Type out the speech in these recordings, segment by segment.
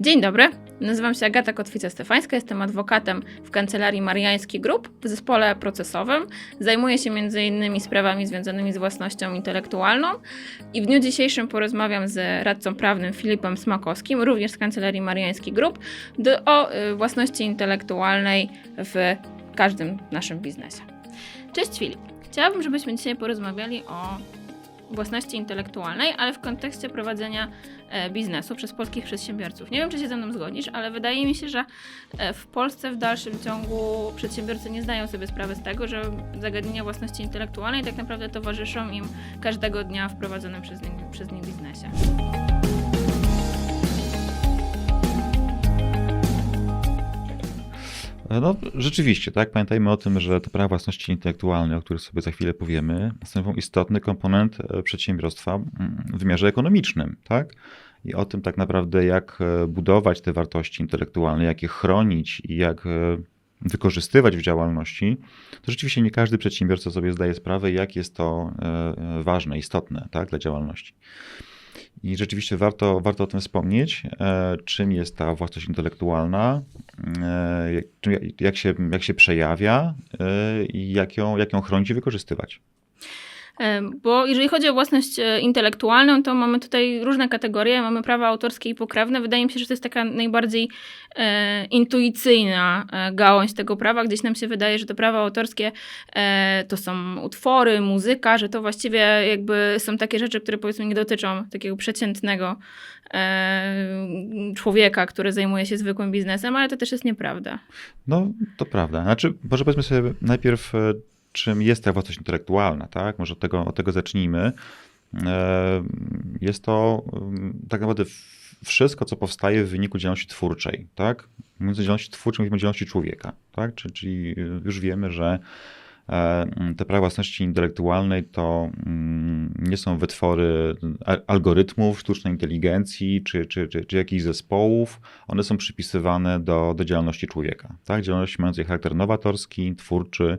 Dzień dobry, nazywam się Agata Kotwica-Stefańska, jestem adwokatem w kancelarii Mariański Group w zespole procesowym. Zajmuję się m.in. sprawami związanymi z własnością intelektualną i w dniu dzisiejszym porozmawiam z radcą prawnym Filipem Smakowskim, również z kancelarii Mariański Group, do, o y, własności intelektualnej w każdym naszym biznesie. Cześć Filip, chciałabym, żebyśmy dzisiaj porozmawiali o własności intelektualnej, ale w kontekście prowadzenia e, biznesu przez polskich przedsiębiorców. Nie wiem, czy się ze mną zgodzisz, ale wydaje mi się, że e, w Polsce w dalszym ciągu przedsiębiorcy nie zdają sobie sprawy z tego, że zagadnienia własności intelektualnej tak naprawdę towarzyszą im każdego dnia w prowadzonym przez nich, przez nich biznesie. No rzeczywiście, tak. Pamiętajmy o tym, że te prawa własności intelektualnej, o których sobie za chwilę powiemy, stanowią istotny komponent e, przedsiębiorstwa mm, w wymiarze ekonomicznym, tak. I o tym tak naprawdę, jak e, budować te wartości intelektualne, jak je chronić i jak e, wykorzystywać w działalności, to rzeczywiście nie każdy przedsiębiorca sobie zdaje sprawę, jak jest to ważne, istotne tak, dla działalności. I rzeczywiście warto, warto o tym wspomnieć, e, czym jest ta własność intelektualna, e, jak, się, jak się przejawia e, i jak ją, jak ją chronić i wykorzystywać. Bo jeżeli chodzi o własność e, intelektualną, to mamy tutaj różne kategorie. Mamy prawa autorskie i pokrewne. Wydaje mi się, że to jest taka najbardziej e, intuicyjna e, gałąź tego prawa. Gdzieś nam się wydaje, że to prawa autorskie e, to są utwory, muzyka, że to właściwie jakby są takie rzeczy, które powiedzmy nie dotyczą takiego przeciętnego e, człowieka, który zajmuje się zwykłym biznesem, ale to też jest nieprawda. No, to prawda. Znaczy, może powiedzmy sobie najpierw e, czym jest ta własność intelektualna, tak? Może od tego, od tego zacznijmy. E, jest to mm, tak naprawdę wszystko, co powstaje w wyniku działalności twórczej, tak? Mówiąc o działalności twórczej, mówimy działalności człowieka, tak? Czyli już wiemy, że e, te prawa własności intelektualnej to mm, nie są wytwory algorytmów sztucznej inteligencji czy, czy, czy, czy jakichś zespołów. One są przypisywane do, do działalności człowieka. Tak? Działalności mającej charakter nowatorski, twórczy,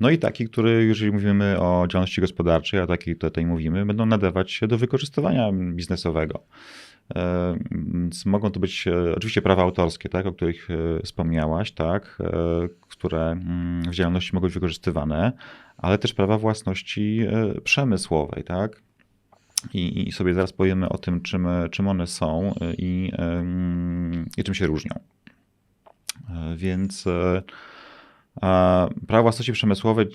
no i taki, który, jeżeli mówimy o działalności gospodarczej, a taki tutaj mówimy, będą nadawać się do wykorzystywania biznesowego. E, mogą to być e, oczywiście prawa autorskie, tak, o których e, wspomniałaś, tak, które mm, w działalności mogą być wykorzystywane, ale też prawa własności przemysłowej, tak. I, i sobie zaraz powiemy o tym, czym, czym one są i, i czym się różnią. Więc Prawa własności przemysłowej,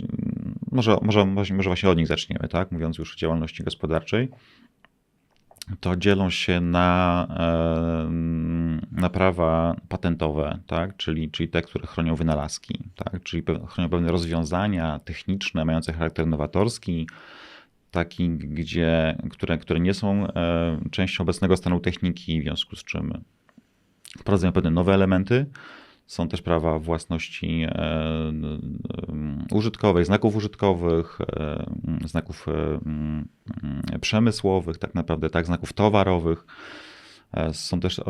może, może, może właśnie od nich zaczniemy, tak? mówiąc już o działalności gospodarczej, to dzielą się na, na prawa patentowe, tak? czyli, czyli te, które chronią wynalazki, tak? czyli chronią pewne rozwiązania techniczne mające charakter nowatorski, taki, gdzie, które, które nie są e, częścią obecnego stanu techniki, w związku z czym wprowadzają pewne nowe elementy, są też prawa własności e, e, użytkowej, znaków użytkowych, e, znaków przemysłowych, tak naprawdę, tak, znaków towarowych. Są też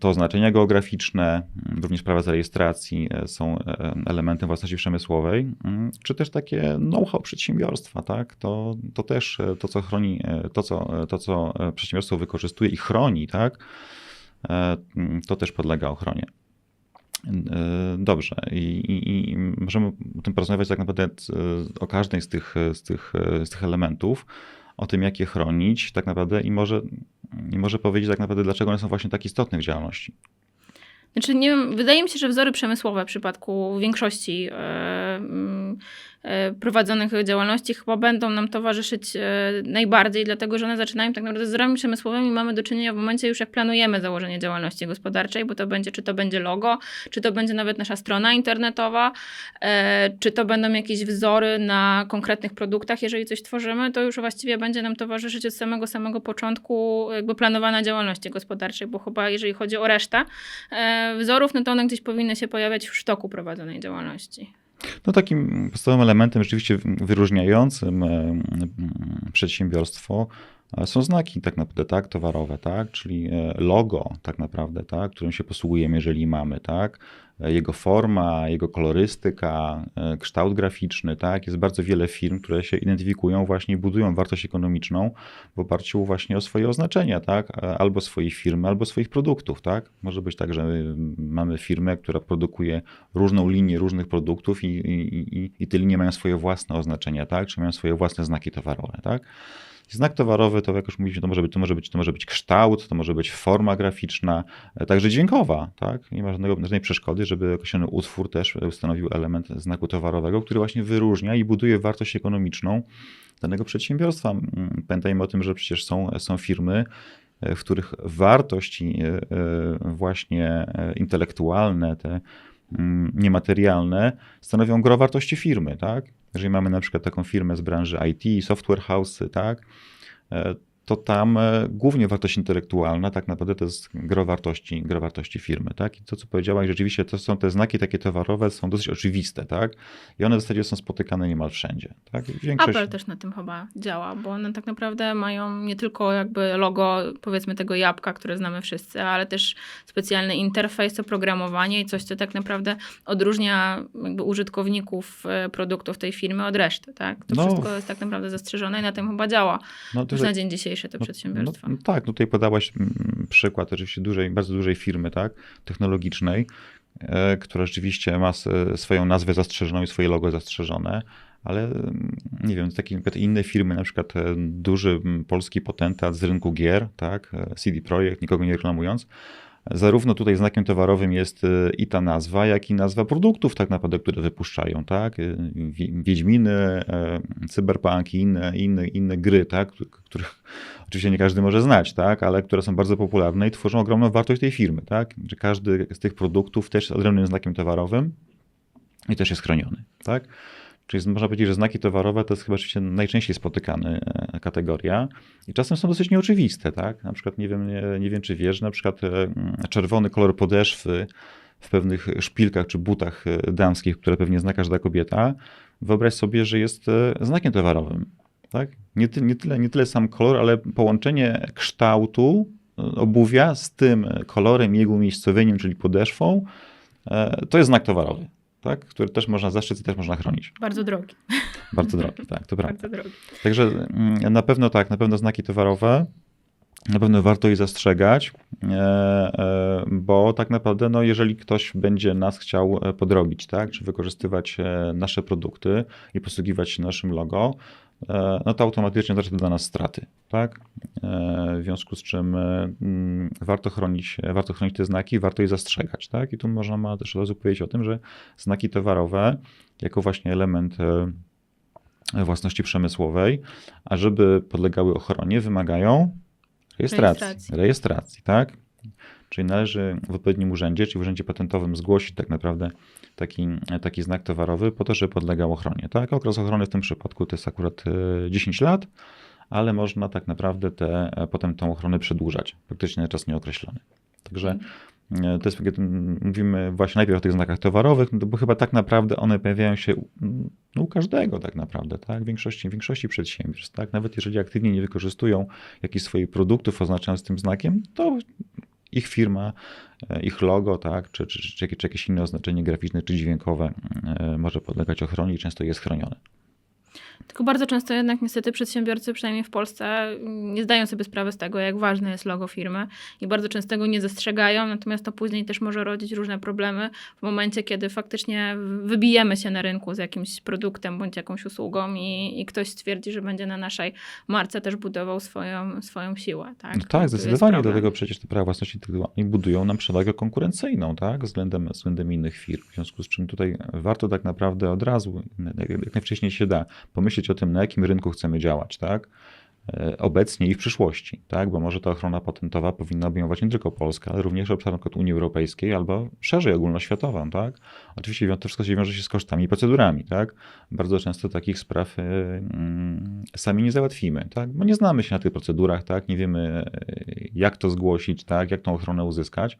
to oznaczenia geograficzne, również prawa zarejestracji są elementem własności przemysłowej, czy też takie know-how przedsiębiorstwa, tak? To, to też to, co chroni, to co, to, co przedsiębiorstwo wykorzystuje i chroni, tak? To też podlega ochronie. E, dobrze. I, i, I, możemy o tym porozmawiać tak naprawdę e, o każdej z tych, z, tych, z tych elementów, o tym, jak je chronić tak naprawdę i może, i może powiedzieć tak naprawdę, dlaczego one są właśnie tak istotne w działalności. Znaczy, nie wydaje mi się, że wzory przemysłowe w przypadku większości e, E, prowadzonych działalności chyba będą nam towarzyszyć e, najbardziej, dlatego że one zaczynają tak naprawdę z wzorami przemysłowymi mamy do czynienia w momencie już jak planujemy założenie działalności gospodarczej, bo to będzie, czy to będzie logo, czy to będzie nawet nasza strona internetowa, e, czy to będą jakieś wzory na konkretnych produktach, jeżeli coś tworzymy, to już właściwie będzie nam towarzyszyć od samego samego początku jakby planowana działalności gospodarczej, bo chyba jeżeli chodzi o resztę wzorów, no to one gdzieś powinny się pojawiać w sztoku prowadzonej działalności. No takim podstawowym elementem rzeczywiście wyróżniającym przedsiębiorstwo e, są znaki tak naprawdę, tak, towarowe, tak, czyli e, logo tak naprawdę, tak, którym się posługujemy, jeżeli mamy, tak, jego forma, jego kolorystyka, e, kształt graficzny, tak? Jest bardzo wiele firm, które się identyfikują właśnie i budują wartość ekonomiczną w oparciu właśnie o swoje oznaczenia, tak? E, Albo swojej firmy, albo swoich produktów, tak? Może być tak, że mm, mamy firmę, która produkuje różną linię różnych produktów i, i, i, i te linie mają swoje własne oznaczenia, tak? Czy mają swoje własne znaki towarowe, tak? Znak towarowy to, jak już mówiliśmy, to może być, to może być, to może być kształt, to może być forma graficzna, e, także dźwiękowa, tak? Nie ma żadnego, żadnej przeszkody, żeby określony utwór też stanowił element znaku towarowego, który właśnie wyróżnia i buduje wartość ekonomiczną danego przedsiębiorstwa. Mm, Pamiętajmy o tym, że przecież są, są firmy, e, w których wartości e, właśnie intelektualne, te niematerialne stanowią gro wartości firmy, tak? Jeżeli mamy na przykład taką firmę z branży IT, software house, tak? To tam e, głównie wartość intelektualna, tak naprawdę to jest gro wartości, gro wartości firmy, tak? I to, co powiedziałaś, rzeczywiście to są te znaki takie towarowe, są dosyć oczywiste, tak? I one w zasadzie są spotykane niemal wszędzie, tak? Większość... Apple też na tym chyba działa, bo one tak naprawdę mają nie tylko jakby logo, powiedzmy tego jabłka, które znamy wszyscy, ale też specjalny interfejs, oprogramowanie i coś, co tak naprawdę odróżnia jakby użytkowników e, produktów tej firmy od reszty, tak? To No. wszystko jest tak naprawdę zastrzeżone i na tym chyba działa No, już na dzień dzisiejszy te przedsiębiorstwa. No, no tak, no tutaj podałaś mm, przykład oczywiście dużej, bardzo dużej firmy, tak, technologicznej, e, która rzeczywiście ma swoją nazwę zastrzeżoną i swoje logo zastrzeżone, ale mm, nie wiem, takie inne firmy, na przykład e, duży polski potentat z rynku gier, tak, e, CD Projekt, nikogo nie reklamując, Zarówno tutaj znakiem towarowym jest e, i ta nazwa, jak i nazwa produktów tak naprawdę, które wypuszczają, tak? Wi- Wiedźminy, e, Cyberpunk i inne, inne, inne gry, tak? Któ- Których oczywiście nie każdy może znać, tak? Ale które są bardzo popularne i tworzą ogromną wartość tej firmy, tak? Że każdy z tych produktów też jest odrębnym znakiem towarowym i też jest chroniony, tak? Czyli można powiedzieć, że znaki towarowe to jest chyba oczywiście najczęściej spotykana e, kategoria i czasem są dosyć nieoczywiste, tak? Na przykład nie wiem, nie, nie wiem czy wiesz, na przykład e, mm, czerwony kolor podeszwy w pewnych szpilkach czy butach e, damskich, które pewnie zna każda kobieta, wyobraź sobie, że jest znakiem towarowym, tak? Nie, ty, nie, tyle, nie tyle sam kolor, ale połączenie kształtu obuwia z tym kolorem jego umiejscowieniem, czyli podeszwą, to jest znak towarowy, tak? który też można zastrzec i też można chronić. Bardzo drogi, Bardzo drogi, tak, to prawda. bardzo drogi. Także mm, na pewno tak, na pewno znaki towarowe, na pewno warto je zastrzegać, e, e, bo tak naprawdę, no, jeżeli ktoś będzie nas chciał e, podrobić, tak, czy wykorzystywać nasze produkty i posługiwać się naszym logo, no to automatycznie to dla nas straty, tak? E, W związku z czym e, mm, warto chronić, e, warto chronić te znaki, warto je zastrzegać, tak? I tu można ma też od razu powiedzieć o tym, że znaki towarowe jako właśnie element e, własności przemysłowej, a żeby podlegały ochronie, wymagają rejestracji. Rejestracji. Rejestracji, tak? Czyli należy w odpowiednim urzędzie, czyli w urzędzie patentowym zgłosić tak naprawdę taki, taki znak towarowy po to, żeby podlegał ochronie. Tak? Okres ochrony w tym przypadku to jest akurat e, 10 lat, ale można tak naprawdę te, e, potem tą ochronę przedłużać, praktycznie na czas nieokreślony. Także e, to jest, kiedy mówimy właśnie najpierw o tych znakach towarowych, no bo chyba tak naprawdę one pojawiają się u, no, u każdego tak naprawdę, tak? W większości, w większości przedsiębiorstw, tak? Nawet jeżeli aktywnie nie wykorzystują jakichś swoich produktów oznaczając tym znakiem, to ich firma, e, ich logo, tak? Czy, czy, czy, czy jakieś inne oznaczenie graficzne czy dźwiękowe e, może podlegać ochronie i często jest chronione. Tylko bardzo często jednak niestety przedsiębiorcy, przynajmniej w Polsce, nie zdają sobie sprawy z tego, jak ważne jest logo firmy i bardzo często tego nie zastrzegają, natomiast to później też może rodzić różne problemy w momencie, kiedy faktycznie wybijemy się na rynku z jakimś produktem bądź jakąś usługą i, i ktoś stwierdzi, że będzie na naszej marce też budował swoją, swoją siłę. Tak, No tak, zdecydowanie, dlatego przecież te prawa własności intelektualnej budują nam przewagę konkurencyjną, tak, względem, względem innych firm. W związku z czym tutaj warto tak naprawdę od razu, jak, jak najwcześniej się da, pomyśleć o tym, na jakim rynku chcemy działać, tak, e, obecnie i w przyszłości, tak, bo może ta ochrona patentowa powinna obejmować nie tylko Polskę, ale również obszar Unii Europejskiej albo szerzej ogólnoświatową, tak. Oczywiście to wszystko się wiąże się z kosztami i procedurami, tak. Bardzo często takich spraw e, mm, sami nie załatwimy, tak, bo nie znamy się na tych procedurach, tak, nie wiemy e, jak to zgłosić, tak, jak tą ochronę uzyskać.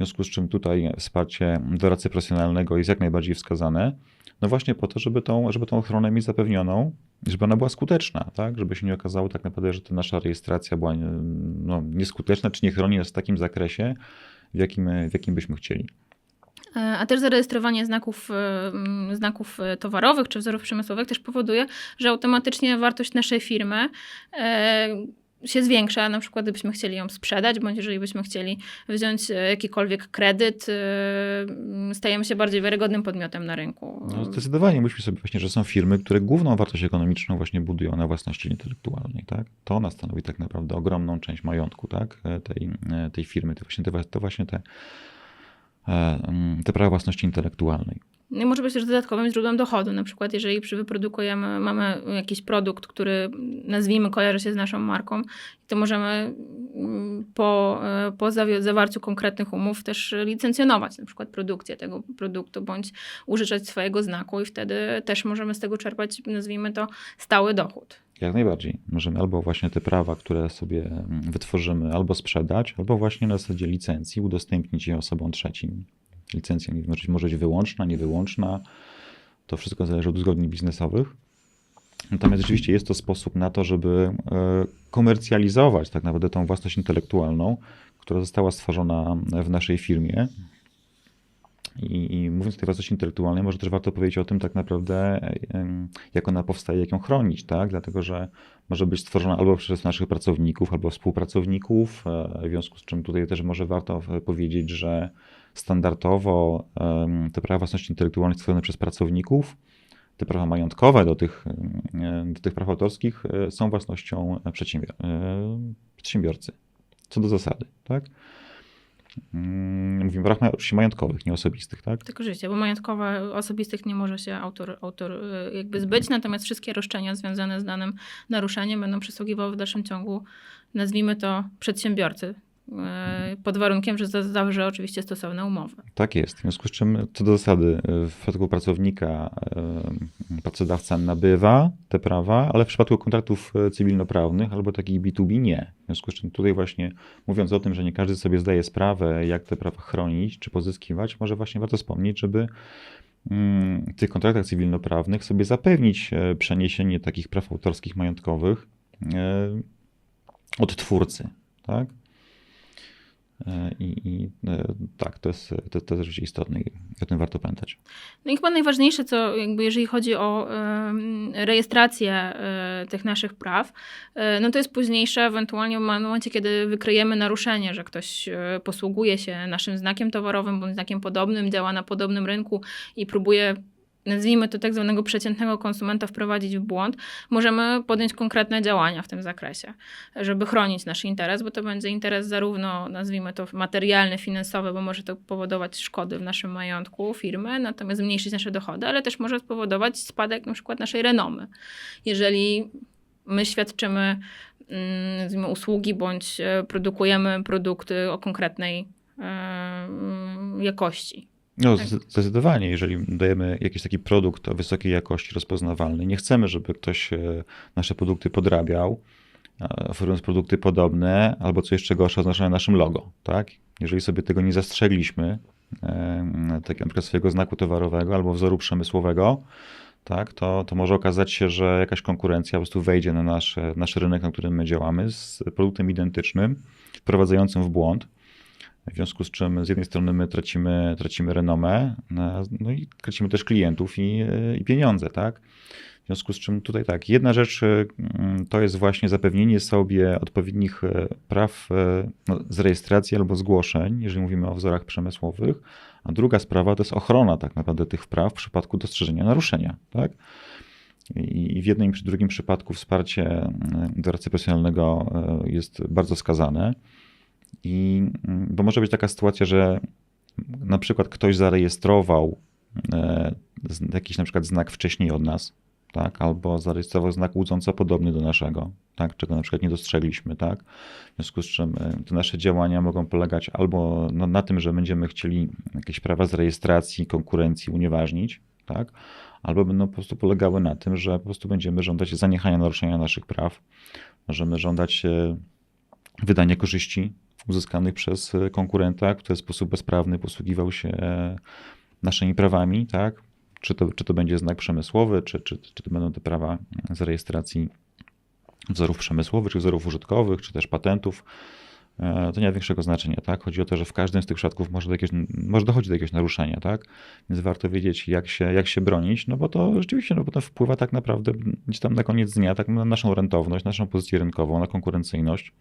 W związku z czym tutaj wsparcie doradcy profesjonalnego jest jak najbardziej wskazane. No właśnie po to, żeby tą, żeby tą ochronę mieć zapewnioną, żeby ona była skuteczna, tak? Żeby się nie okazało tak naprawdę, że ta nasza rejestracja była no, nieskuteczna, czy nie chroni nas w takim zakresie, w jakim, w jakim byśmy chcieli. E, A też zarejestrowanie znaków, e, znaków e, towarowych czy wzorów przemysłowych też powoduje, że automatycznie wartość naszej firmy się zwiększa, na przykład gdybyśmy chcieli ją sprzedać, bądź jeżeli byśmy chcieli wziąć e, jakikolwiek kredyt, e, stajemy się bardziej wiarygodnym podmiotem na rynku. No, zdecydowanie myślmy sobie właśnie, że są firmy, które główną wartość ekonomiczną właśnie budują na własności intelektualnej. Tak? To ona stanowi tak naprawdę ogromną część majątku tak? e, tej, tej firmy. To właśnie te, to właśnie te, te prawa własności intelektualnej. No może być też dodatkowym źródłem dochodu. Na przykład, jeżeli wyprodukujemy, mamy jakiś produkt, który nazwijmy kojarzy się z naszą marką, to możemy mm, po, e, po zawarciu konkretnych umów też licencjonować na przykład produkcję tego produktu bądź użyczać swojego znaku i wtedy też możemy z tego czerpać, nazwijmy to, stały dochód. Jak najbardziej. Możemy albo właśnie te prawa, które sobie mm, wytworzymy, albo sprzedać, albo właśnie na zasadzie licencji udostępnić je osobom trzecim. Licencja może- być wyłączna, niewyłączna. To wszystko zależy od uzgodnień biznesowych. Natomiast rzeczywiście jest to sposób na to, żeby e, komercjalizować tak naprawdę tą własność intelektualną, która została stworzona w naszej firmie. I, I mówiąc o tej własności intelektualnej, może też warto powiedzieć o tym tak naprawdę, jak ona powstaje, jak ją chronić, tak? Dlatego, że może być stworzona albo przez naszych pracowników, albo współpracowników, e, w związku z czym tutaj też może warto powiedzieć, że standardowo te prawa własności intelektualnej stworzone przez pracowników, te prawa majątkowe do tych, e, do tych praw autorskich e, są własnością przedsiębior- e, przedsiębiorcy, co do zasady, tak? Mm, Mówimy o prawach oczywiście majątkowych, nie osobistych, tak? Tylko życie, bo majątkowe osobistych nie może się autor, autor jakby zbyć, natomiast wszystkie roszczenia związane z danym naruszeniem będą przysługiwały w dalszym ciągu, nazwijmy to, przedsiębiorcy. Y, Pod warunkiem, że za- zawrze oczywiście stosowne umowy. Tak jest. W związku z czym, co do zasady, w przypadku pracownika e, pracodawca nabywa te prawa, ale w przypadku kontraktów e, cywilnoprawnych albo takich B2B nie. W związku z czym tutaj właśnie mówiąc o tym, że nie każdy sobie zdaje sprawę, jak te prawa chronić czy pozyskiwać, może właśnie warto wspomnieć, żeby mm, w tych kontraktach cywilnoprawnych sobie zapewnić e, przeniesienie takich praw autorskich majątkowych e, od twórcy, tak? E, I, i e, tak, to jest, to, to jest rzeczywiście istotne i o tym warto pamiętać. No i chyba najważniejsze, co jakby jeżeli chodzi o em, rejestrację e, tych naszych praw, e, no to jest późniejsze, ewentualnie w momencie, kiedy wykryjemy naruszenie, że ktoś posługuje się naszym znakiem towarowym bądź znakiem podobnym, działa na podobnym rynku i próbuje nazwijmy to tak zwanego przeciętnego konsumenta wprowadzić w błąd, możemy podjąć konkretne działania w tym zakresie, żeby chronić nasz interes, bo to będzie interes zarówno, nazwijmy to materialny, finansowy, bo może to powodować szkody w naszym majątku firmy, natomiast zmniejszyć nasze dochody, ale też może spowodować spadek na przykład naszej renomy. Jeżeli my świadczymy mm, nazwijmy, usługi bądź e, produkujemy produkty o konkretnej e, mm, jakości. No, Tak. zde- zdecydowanie, jeżeli dajemy jakiś taki produkt o wysokiej jakości, rozpoznawalny, nie chcemy, żeby ktoś e, nasze produkty podrabiał, oferując produkty podobne, albo co jeszcze gorsze, oznaczone naszym logo, tak? Jeżeli sobie tego nie zastrzegliśmy, tak jak na przykład swojego znaku towarowego albo wzoru przemysłowego, tak, to, to może okazać się, że jakaś konkurencja po prostu wejdzie na nasz, nasz rynek, na którym my działamy, z produktem identycznym, wprowadzającym w błąd. W związku z czym z jednej strony my tracimy, tracimy renomę, no no i tracimy też klientów i, i pieniądze, tak? W związku z czym tutaj tak, jedna rzecz y, to jest właśnie zapewnienie sobie odpowiednich e, praw e, no, z rejestracji albo zgłoszeń, jeżeli mówimy o wzorach przemysłowych, a druga sprawa to jest ochrona tak naprawdę tych praw w przypadku dostrzeżenia naruszenia, tak? I w jednym i przy drugim przypadku wsparcie doradcy profesjonalnego jest bardzo skazane. I mm, bo może być taka sytuacja, że na przykład ktoś zarejestrował e, jakiś na przykład znak wcześniej od nas, tak, albo zarejestrował znak łudząco podobny do naszego, tak, czego na przykład nie dostrzegliśmy, tak, w związku z czym e, te nasze działania mogą polegać albo no, na tym, że będziemy chcieli jakieś prawa z rejestracji, konkurencji unieważnić, tak, albo będą po prostu polegały na tym, że po prostu będziemy żądać zaniechania naruszenia naszych praw, możemy żądać e, wydania korzyści uzyskanych przez e, konkurenta, który w sposób bezprawny posługiwał się e, naszymi prawami, tak? Czy to, czy to będzie znak przemysłowy, czy, czy, czy to będą te prawa z rejestracji wzorów przemysłowych, czy wzorów użytkowych, czy też patentów. e, to nie ma większego znaczenia, tak? Chodzi o to, że w każdym z tych przypadków może, do może dochodzić do jakiegoś naruszenia, tak? Więc warto wiedzieć, jak się, jak się bronić, no bo to rzeczywiście, no to wpływa tak naprawdę gdzieś tam na koniec dnia, tak na naszą rentowność, naszą pozycję rynkową, na konkurencyjność.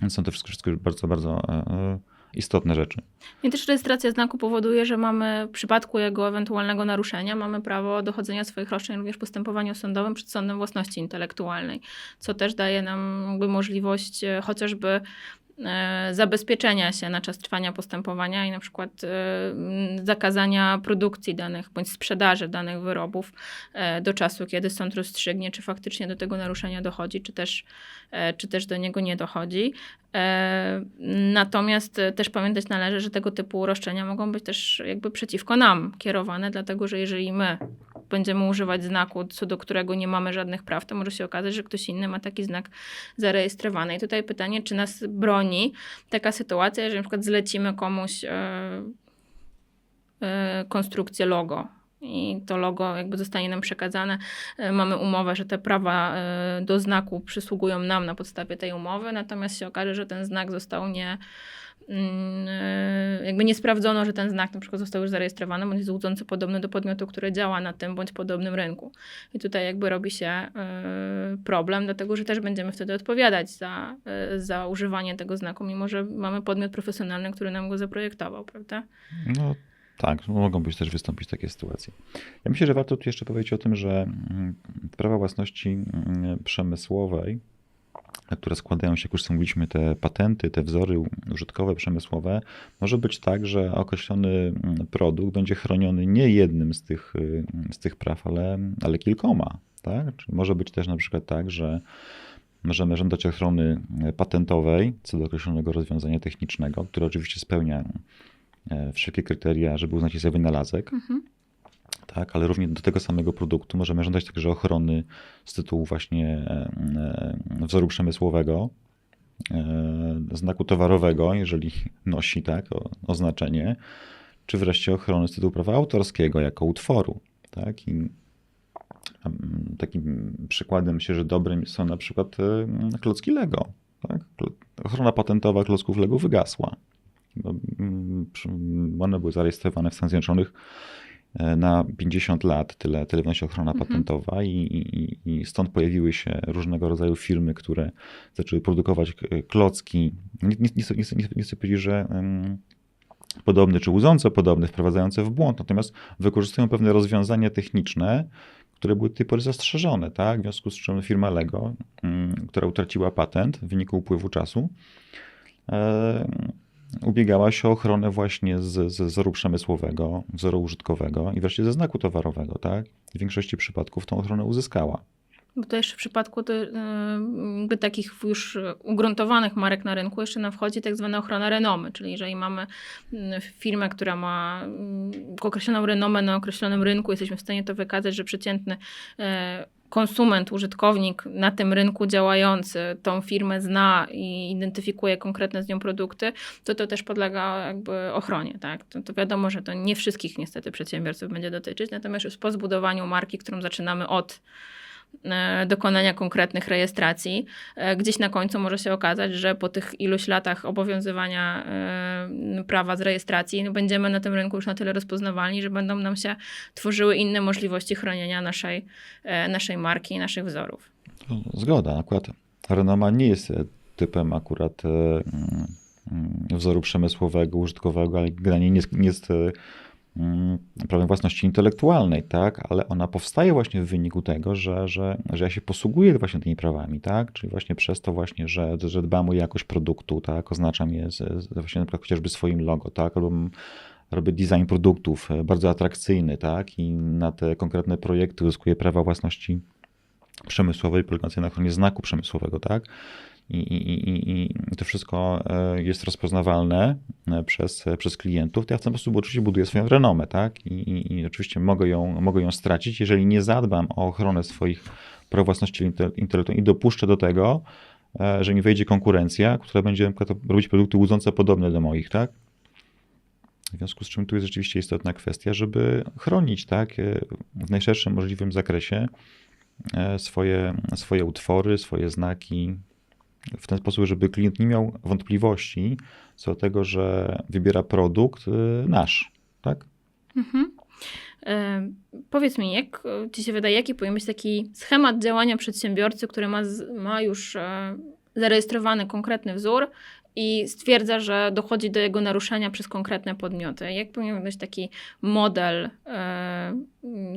Więc są to wszystko, bardzo, bardzo e, e, istotne rzeczy. I też rejestracja znaku powoduje, że mamy w przypadku jego ewentualnego naruszenia, mamy prawo dochodzenia swoich roszczeń również w postępowaniu sądowym przed Sądem Własności Intelektualnej, co też daje nam jakby możliwość e, chociażby zabezpieczenia się na czas trwania postępowania i na przykład e, zakazania produkcji danych bądź sprzedaży danych wyrobów e, do czasu, kiedy sąd rozstrzygnie, czy faktycznie do tego naruszenia dochodzi, czy też, e, czy też do niego nie dochodzi. E, Natomiast e, też pamiętać należy, że tego typu roszczenia mogą być też jakby przeciwko nam kierowane, dlatego że jeżeli my będziemy używać znaku, co do którego nie mamy żadnych praw, to może się okazać, że ktoś inny ma taki znak zarejestrowany. I tutaj pytanie, czy nas broni taka sytuacja, jeżeli na przykład zlecimy komuś e, e, konstrukcję logo. I to logo jakby zostanie nam przekazane. E, Mamy umowę, że te prawa do znaku przysługują nam na podstawie tej umowy, natomiast się okaże, że ten znak został nie, jakby nie sprawdzono, że ten znak na przykład został już zarejestrowany, bądź jest łudząco podobny do podmiotu, który działa na tym bądź podobnym rynku. I tutaj jakby robi się e, problem, dlatego że też będziemy wtedy odpowiadać za, e, za używanie tego znaku, mimo że mamy podmiot profesjonalny, który nam go zaprojektował, prawda? No tak, mogą być też wystąpić takie sytuacje. Ja myślę, że warto tu jeszcze powiedzieć o tym, że mm, prawa własności mm, przemysłowej, które składają się, jak już mówiliśmy, te patenty, te wzory użytkowe, przemysłowe, może być tak, że określony mm, produkt będzie chroniony nie jednym z tych, y, z tych praw, ale, ale kilkoma. Tak? Czyli może być też na przykład tak, że możemy żądać ochrony patentowej co do określonego rozwiązania technicznego, które oczywiście spełnia e, wszelkie kryteria, żeby uznać je za wynalazek, Mhm. Tak, ale również do tego samego produktu możemy żądać także ochrony z tytułu właśnie e, e, wzoru przemysłowego, e, znaku towarowego, jeżeli nosi tak oznaczenie, czy wreszcie ochrony z tytułu prawa autorskiego jako utworu. Tak? I takim przykładem myślę, że dobrym są na przykład klocki Lego. Tak? Ochrona patentowa klocków Lego wygasła. Mm, One były zarejestrowane w Stanach Zjednoczonych na 50 lat, tyle, tyle wynosi ochrona Mhm. patentowa i, i, i stąd pojawiły się różnego rodzaju firmy, które zaczęły produkować e, klocki. Nie, nie, nie, nie, nie, chcę- powiedzieć, że em, podobne czy łudząco podobne, wprowadzające w błąd, natomiast wykorzystują pewne rozwiązania techniczne, które były do tej pory zastrzeżone, tak? W związku z czym firma Lego, mm, która utraciła patent w wyniku upływu czasu, e, ubiegała się o ochronę właśnie z, z wzoru przemysłowego, wzoru użytkowego i wreszcie ze znaku towarowego, tak? W większości przypadków tą ochronę uzyskała. Bo to jeszcze w przypadku ty, y, jakby takich już ugruntowanych marek na rynku jeszcze nam wchodzi tak zwana ochrona renomy, czyli jeżeli mamy mm, firmę, która ma mm, określoną renomę na określonym rynku, jesteśmy w stanie to wykazać, że przeciętny e, konsument, użytkownik na tym rynku działający tą firmę zna i identyfikuje konkretne z nią produkty, to to też podlega jakby ochronie. Tak? To, to wiadomo, że to nie wszystkich niestety przedsiębiorców będzie dotyczyć, natomiast już po zbudowaniu marki, którą zaczynamy od dokonania konkretnych rejestracji. E, Gdzieś na końcu może się okazać, że po tych iluś latach obowiązywania e, prawa z rejestracji no, będziemy na tym rynku już na tyle rozpoznawalni, że będą nam się tworzyły inne możliwości chronienia naszej, e, naszej marki i naszych wzorów. Zgoda, akurat renoma nie jest e, typem akurat e, mm, mm, wzoru przemysłowego, użytkowego, ale generalnie nie jest, nie jest e, prawem własności intelektualnej, tak, ale ona powstaje właśnie w wyniku tego, że, że, że ja się posługuję właśnie tymi prawami, tak, czyli właśnie przez to właśnie, że, że dbam o jakość produktu, tak, oznaczam je z, z właśnie na chociażby swoim logo, tak, albo robię design produktów e, bardzo atrakcyjny, tak, i na te konkretne projekty uzyskuję prawa własności przemysłowej polegającej na ochronie znaku przemysłowego, tak? I, i, i, i to wszystko e, jest rozpoznawalne e, przez, przez klientów, to ja w ten sposób oczywiście buduję swoją renomę, tak? I, i, oczywiście mogę ją, mogę ją stracić, jeżeli nie zadbam o ochronę swoich praw własności inte- intelektualnej i dopuszczę do tego, e, że mi wejdzie konkurencja, która będzie robić produkty łudząco podobne do moich, tak? W związku z czym tu jest rzeczywiście istotna kwestia, żeby chronić, tak, e, w najszerszym możliwym zakresie e, swoje, swoje utwory, swoje znaki w ten sposób, żeby klient nie miał wątpliwości co do tego, że wybiera produkt y, nasz, tak? Mhm. E, powiedz mi, jak e, ci się wydaje, jaki powinien być taki schemat działania przedsiębiorcy, który ma, ma już e, zarejestrowany konkretny wzór i stwierdza, że dochodzi do jego naruszenia przez konkretne podmioty? Jak powinien być taki model e,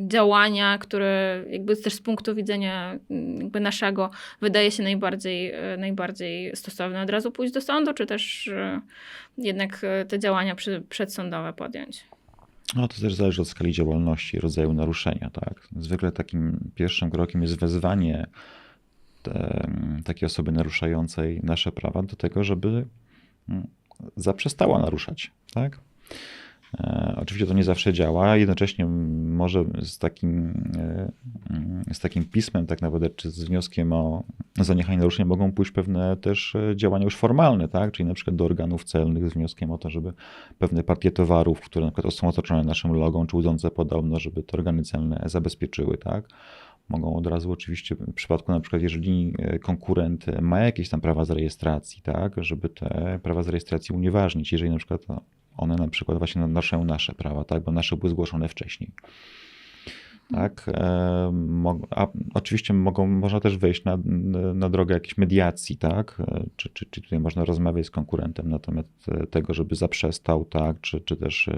działania, który jakby też z punktu widzenia mm, jakby naszego wydaje się najbardziej, e, najbardziej stosowny? Od razu pójść do sądu, czy też e, jednak te działania przy, przedsądowe podjąć? No to też zależy od skali działalności, rodzaju naruszenia, tak? Zwykle takim pierwszym krokiem jest wezwanie te, takiej osoby naruszającej nasze prawa do tego, żeby mm, zaprzestała naruszać, tak? E, oczywiście to nie zawsze działa, jednocześnie może z takim, e, z takim pismem tak naprawdę, czy z wnioskiem o zaniechanie naruszenia mogą pójść pewne też e, działania już formalne, tak? czyli na przykład do organów celnych z wnioskiem o to, żeby pewne partie towarów, które na przykład są otoczone naszym logą, czy łudzące podobno, żeby te organy celne zabezpieczyły, tak? Mogą od razu oczywiście w przypadku na przykład, jeżeli konkurent ma jakieś tam prawa z rejestracji, tak, żeby te prawa z rejestracji unieważnić, jeżeli na przykład one na przykład właśnie naruszą nasze prawa, tak, bo nasze były zgłoszone wcześniej. Tak, a oczywiście mogą, można też wejść na, na drogę jakiejś mediacji, tak, czy, czy, czy tutaj można rozmawiać z konkurentem na temat tego, żeby zaprzestał, tak, czy, czy, też,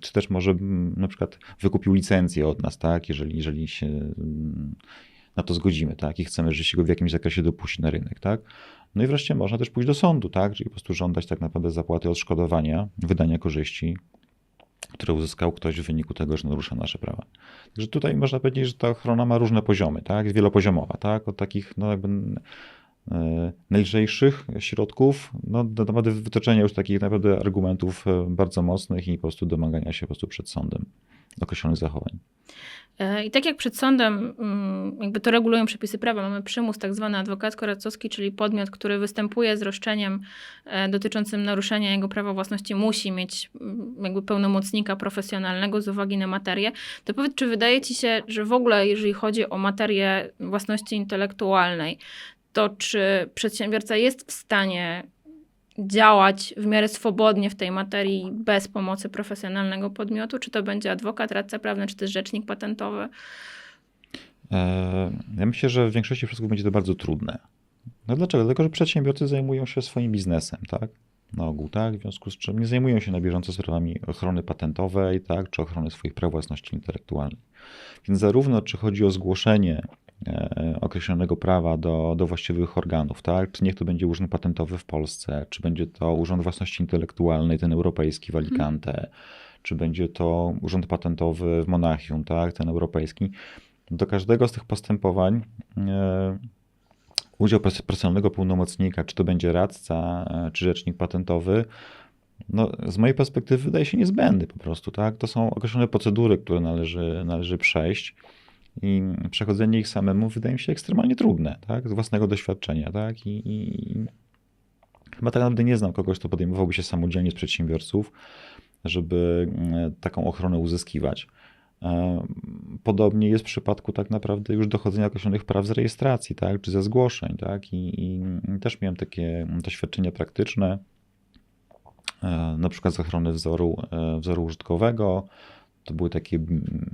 czy też może na przykład wykupił licencję od nas, tak, jeżeli, jeżeli się na to zgodzimy, tak, i chcemy, że się go w jakimś zakresie dopuścić na rynek, tak. No i wreszcie można też pójść do sądu, tak, czyli po prostu żądać tak naprawdę zapłaty odszkodowania, wydania korzyści, które uzyskał ktoś w wyniku tego, że narusza nasze prawa. Także tutaj można powiedzieć, że ta ochrona ma różne poziomy, tak, jest wielopoziomowa, tak, od takich, no jakby e, najlżejszych środków, no naprawdę wytoczenia już takich naprawdę argumentów e, bardzo mocnych i po prostu domagania się po prostu przed sądem określonych zachowań. I tak jak przed sądem, mm, jakby to regulują przepisy prawa, mamy przymus tak zwany adwokacko-radcowski, czyli podmiot, który występuje z roszczeniem e, dotyczącym naruszenia jego prawa własności, musi mieć mm, jakby pełnomocnika profesjonalnego z uwagi na materię. To powiedz, czy wydaje ci się, że w ogóle, jeżeli chodzi o materię własności intelektualnej, to czy przedsiębiorca jest w stanie działać w miarę swobodnie w tej materii bez pomocy profesjonalnego podmiotu? Czy to będzie adwokat, radca prawny, czy też rzecznik patentowy? E, ja myślę, że w większości przypadków będzie to bardzo trudne. No dlaczego? Dlatego, że przedsiębiorcy zajmują się swoim biznesem, tak? Na ogół, tak? W związku z czym nie zajmują się na bieżąco sprawami ochrony patentowej, tak? Czy ochrony swoich praw własności intelektualnej. Więc zarówno czy chodzi o zgłoszenie określonego prawa do, do właściwych organów, tak? Czy niech to będzie Urząd Patentowy w Polsce, czy będzie to Urząd Własności Intelektualnej, ten europejski w Alicante, hmm. czy będzie to Urząd Patentowy w Monachium, tak? Ten europejski. Do każdego z tych postępowań e, udział personalnego pełnomocnika, czy to będzie radca, e, czy rzecznik patentowy, no, z mojej perspektywy wydaje się niezbędny po prostu, tak? To są określone procedury, które należy, należy przejść i przechodzenie ich samemu wydaje mi się ekstremalnie trudne, tak? z własnego doświadczenia. Tak? I, i chyba tak naprawdę nie znam kogoś, kto podejmowałby się samodzielnie z przedsiębiorców, żeby mm, taką ochronę uzyskiwać. E, podobnie jest w przypadku tak naprawdę już dochodzenia określonych praw z rejestracji, tak, czy ze zgłoszeń, tak, i, i też miałem takie doświadczenia praktyczne, e, na przykład z ochrony wzoru, e, wzoru użytkowego, to były takie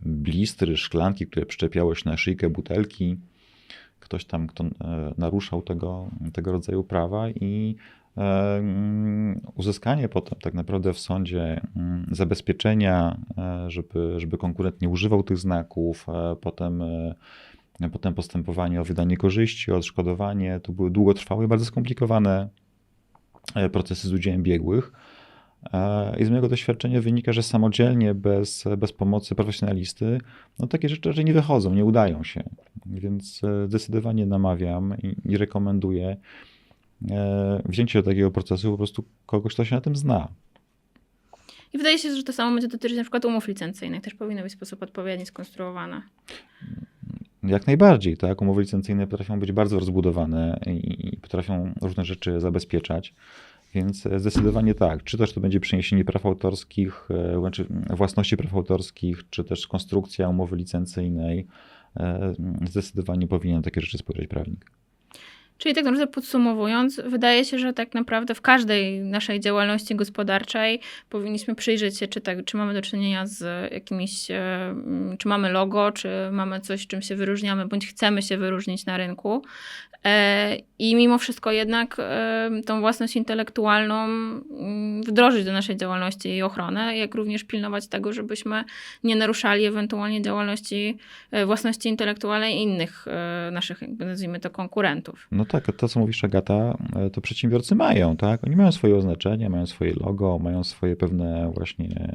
blistry, szklanki, które przyczepiało się na szyjkę butelki. Ktoś tam, kto e, naruszał tego, tego rodzaju prawa i e, mm, uzyskanie potem tak naprawdę w sądzie mm, zabezpieczenia, e, żeby, żeby konkurent nie używał tych znaków, potem, potem postępowanie o wydanie korzyści, o odszkodowanie, to były długotrwałe bardzo skomplikowane procesy z udziałem biegłych. I z mojego doświadczenia wynika, że samodzielnie, bez, bez pomocy profesjonalisty, no takie rzeczy raczej nie wychodzą, nie udają się. Więc e, zdecydowanie namawiam i, i rekomenduję e, wzięcie do takiego procesu po prostu kogoś, kto się na tym zna. I wydaje się, że to samo będzie dotyczyć na przykład umów licencyjnych. Też powinno być w sposób odpowiedni skonstruowane. Jak najbardziej, tak. Umowy licencyjne potrafią być bardzo rozbudowane i, i potrafią różne rzeczy zabezpieczać. Więc zdecydowanie tak. Czy też to będzie przeniesienie praw autorskich, e, znaczy własności praw autorskich, czy też konstrukcja umowy licencyjnej. E, zdecydowanie powinien takie rzeczy spojrzeć prawnik. Czyli tak naprawdę podsumowując, wydaje się, że tak naprawdę w każdej naszej działalności gospodarczej powinniśmy przyjrzeć się, czy, tak, czy mamy do czynienia z jakimiś, e, mm, czy mamy logo, czy mamy coś, czym się wyróżniamy, bądź chcemy się wyróżnić na rynku. E, I mimo wszystko jednak e, tą własność intelektualną mm, wdrożyć do naszej działalności i ochronę, jak również pilnować tego, żebyśmy nie naruszali ewentualnie działalności e, własności intelektualnej innych naszych, nazwijmy to, konkurentów. No tak, to co mówisz Agata, to przedsiębiorcy mają, tak? Oni mają swoje oznaczenie, mają swoje logo, mają swoje pewne właśnie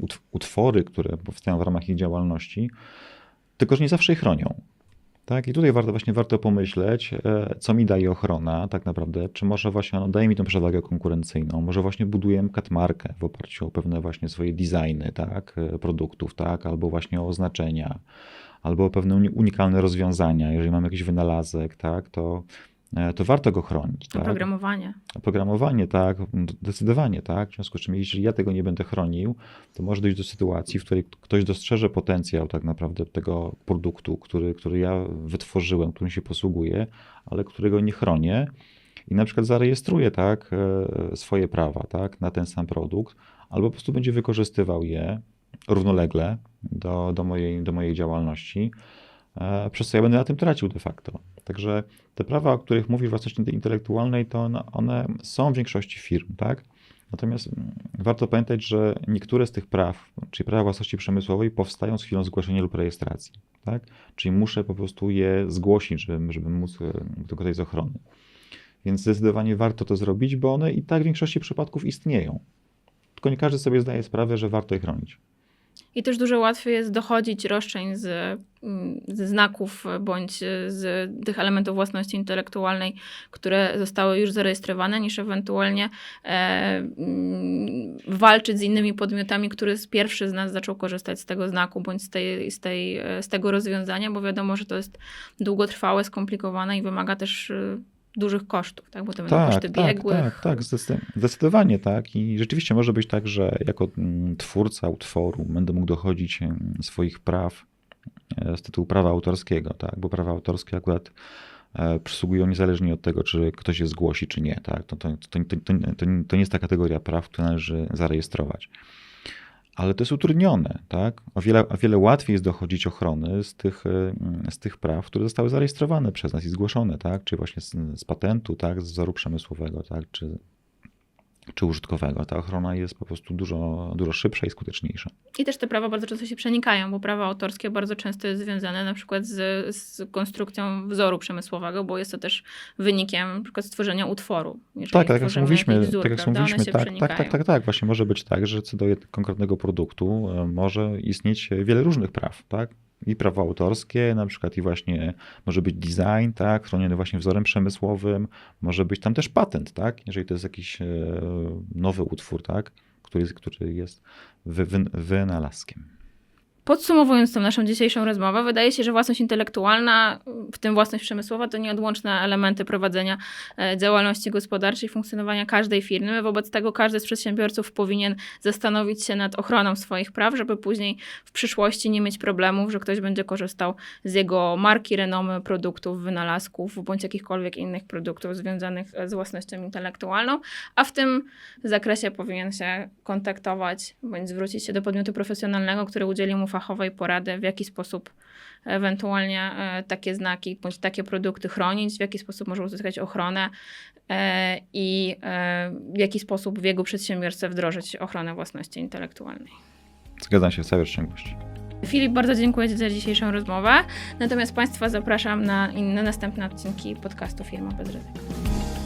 ut- utwory, które powstają w ramach ich działalności, tylko że nie zawsze ich chronią. Tak, i tutaj warto właśnie warto pomyśleć, e, co mi daje ochrona tak naprawdę, czy może właśnie ono daje mi tą przewagę konkurencyjną, może właśnie buduję kat markę w oparciu o pewne właśnie swoje designy, tak, e, produktów, tak, albo właśnie o oznaczenia, albo pewne uni- unikalne rozwiązania, jeżeli mam jakiś wynalazek, tak, to, to warto go chronić, tak. Oprogramowanie. Oprogramowanie, tak, zdecydowanie, tak. W związku z czym, jeśli ja tego nie będę chronił, to może dojść do sytuacji, w której ktoś dostrzeże potencjał tak naprawdę tego produktu, który, który ja wytworzyłem, którym się posługuję, ale którego nie chronię i na przykład zarejestruje, tak, e, swoje prawa, tak, na ten sam produkt, albo po prostu będzie wykorzystywał je równolegle do, do, mojej, do mojej działalności, e, przez co ja będę na tym tracił de facto. Także te prawa, o których mówisz, własności intelektualnej, to one, są w większości firm, tak? Natomiast mm, warto pamiętać, że niektóre z tych praw, czyli prawa własności przemysłowej, powstają z chwilą zgłoszenia lub rejestracji, tak? Czyli muszę po prostu je zgłosić, żeby, żeby móc e, korzystać z ochrony. Więc zdecydowanie warto to zrobić, bo one i tak w większości przypadków istnieją. Tylko nie każdy sobie zdaje sprawę, że warto je chronić. I też dużo łatwiej jest dochodzić roszczeń z, mm, ze znaków bądź z tych elementów własności intelektualnej, które zostały już zarejestrowane, niż ewentualnie e, mm, walczyć z innymi podmiotami, który z pierwszy z nas zaczął korzystać z tego znaku bądź z, tej, z, tej, e, z tego rozwiązania, bo wiadomo, że to jest długotrwałe, skomplikowane i wymaga też e, dużych kosztów, tak? bo to będą koszty tak, biegłych. tak, tak, zdecy- zdecydowanie tak. I rzeczywiście może być tak, że jako mm, twórca utworu będę mógł dochodzić swoich praw e, z tytułu prawa autorskiego, tak? bo prawa autorskie akurat e, przysługują niezależnie od tego, czy ktoś je zgłosi, czy nie. Tak? To, to, to, to, to, to nie jest ta kategoria praw, które należy zarejestrować. Ale to jest utrudnione, tak? O wiele, o wiele łatwiej jest dochodzić ochrony z tych, e, z tych praw, które zostały zarejestrowane przez nas i zgłoszone, tak? Czy właśnie z, z patentu, tak? Z wzoru przemysłowego, tak? Czy, czy użytkowego. Ta ochrona jest po prostu dużo, dużo szybsza i skuteczniejsza. I też te prawa bardzo często się przenikają, bo prawo autorskie bardzo często jest związane na przykład z, z konstrukcją wzoru przemysłowego, bo jest to też wynikiem na przykład stworzenia utworu. Tak, tak jak mówiliśmy, wzór, tak jak mówiliśmy, tak, tak, tak, tak, tak. Właśnie może być tak, że co do konkretnego produktu e, może istnieć wiele różnych praw, tak? I prawo autorskie, na przykład i właśnie może być design, tak, chroniony właśnie wzorem przemysłowym, może być tam też patent, tak, jeżeli to jest jakiś e, nowy utwór, tak, który który jest wy, wy, wynalazkiem. Podsumowując tą naszą dzisiejszą rozmowę, wydaje się, że własność intelektualna, w tym własność przemysłowa, to nieodłączne elementy prowadzenia e, działalności gospodarczej, funkcjonowania każdej firmy. Wobec tego każdy z przedsiębiorców powinien zastanowić się nad ochroną swoich praw, żeby później w przyszłości nie mieć problemów, że ktoś będzie korzystał z jego marki, renomy, produktów, wynalazków bądź jakichkolwiek innych produktów związanych z własnością intelektualną, a w tym zakresie powinien się kontaktować bądź zwrócić się do podmiotu profesjonalnego, który udzieli mu fachowej porady, w jaki sposób ewentualnie e, takie znaki bądź takie produkty chronić, w jaki sposób może uzyskać ochronę e, i e, w jaki sposób w jego przedsiębiorstwie wdrożyć ochronę własności intelektualnej. Zgadzam się w całej rozciągłości. Filip, bardzo dziękuję Ci za dzisiejszą rozmowę. Natomiast Państwa zapraszam na inne następne odcinki podcastu Firma bez ryzyka.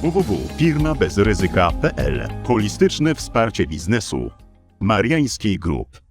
www.firmabezryzyka.pl Holistyczne wsparcie biznesu Mariańskiej Group